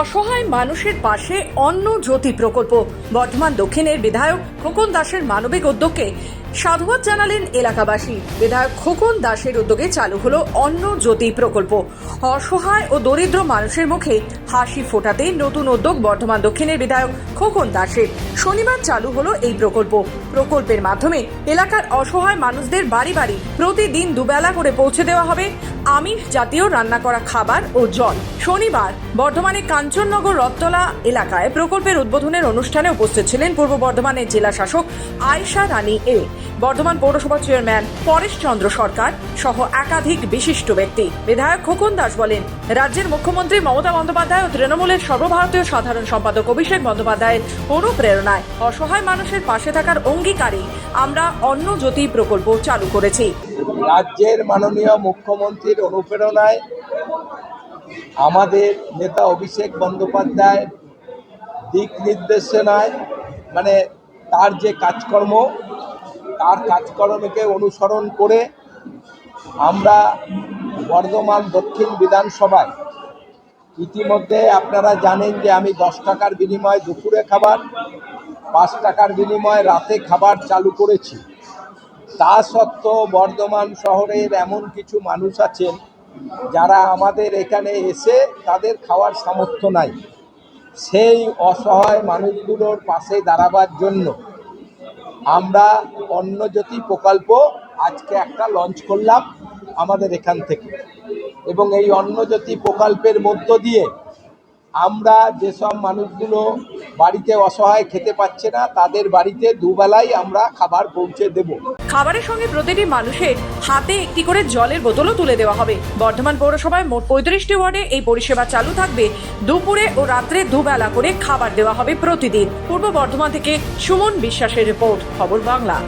অসহায় মানুষের পাশে অন্ন জ্যোতি প্রকল্প। বর্ধমান দক্ষিণের বিধায়ক খোকন দাসের মানবিক উদ্যোগকে সাধুবাদ জানালেন এলাকাবাসী। বিধায়ক খোকন দাসের উদ্যোগে চালু হলো অন্ন জ্যোতি প্রকল্প। অসহায় ও দরিদ্র মানুষের মুখে হাসি ফোটাতে নতুন উদ্যোগ বর্ধমান দক্ষিণের বিধায়ক খোকন দাসের। শনিবার চালু হলো এই প্রকল্প। প্রকল্পের মাধ্যমে এলাকার অসহায় মানুষদের বাড়ি বাড়ি প্রতিদিন দুবেলা করে পৌঁছে দেওয়া হবে। আমিষ জাতীয় রান্না করা খাবার ও জল। শনিবার, বর্ধমানে কাঞ্চননগর রথতলা এলাকায় প্রকল্পের উদ্বোধনের অনুষ্ঠানে উপস্থিত ছিলেন পূর্ব বর্ধমানের জেলা শাসক আয়শা রানী এ। বর্ধমান পৌরসভা চেয়ারম্যান পরেশ চন্দ্র সরকার সহ একাধিক বিশিষ্ট ব্যক্তি। বিধায়ক খোকন দাস বলেন, রাজ্যের মুখ্যমন্ত্রী মমতা বন্দ্যোপাধ্যায় ও তৃণমূলের সর্বভারতীয় সাধারণ সম্পাদক অভিষেক বন্দ্যোপাধ্যায়ের অনুপ্রেরণায় অসহায় মানুষের পাশে থাকার অঙ্গীকারেই আমরা অন্ন জ্যোতি প্রকল্প চালু করেছি। রাজ্যের মাননীয় মুখ্যমন্ত্রীর অনুপ্রেরণায় আমাদের নেতা অভিষেক বন্দ্যোপাধ্যায় দিক নির্দেশনায় মানে তার যে কাজকর্ম, তার কাজকর্মকে অনুসরণ করে আমরা বর্ধমান দক্ষিণ বিধানসভায় ইতিমধ্যে আপনারা জানেন যে আমি দশ টাকার বিনিময়ে দুপুরে খাবার, পাঁচ টাকার বিনিময়ে রাতে খাবার চালু করেছি। তা সত্ত্বেও বর্ধমান শহরের এমন কিছু মানুষ আছেন যারা আমাদের এখানে এসে তাদের খাওয়ার সামর্থ্য নাই। সেই অসহায় মানুষগুলোর পাশে দাঁড়াবার জন্য আমরা অন্নজ্যোতি প্রকল্প আজকে একটা লঞ্চ করলাম আমাদের এখান থেকে। এবং এই অন্নজ্যোতি প্রকল্পের মধ্য দিয়ে আমরা যেসব মানুষগুলো বাড়িতে অসহায় খেতে পাচ্ছে না, তাদের বাড়িতে দুবেলাই আমরা খাবার পৌঁছে দেবো। খাবারের সঙ্গে প্রতিটি মানুষের হাতে একটি করে জলের বোতলও তুলে দেওয়া হবে। বর্ধমান পৌরসভায় মোট পঁয়ত্রিশটি ওয়ার্ডে এই পরিষেবা চালু থাকবে। দুপুরে ও রাত্রে দুবেলা করে খাবার দেওয়া হবে প্রতিদিন। পূর্ব বর্ধমান থেকে সুমন বিশ্বাসের রিপোর্ট, খবর বাংলা।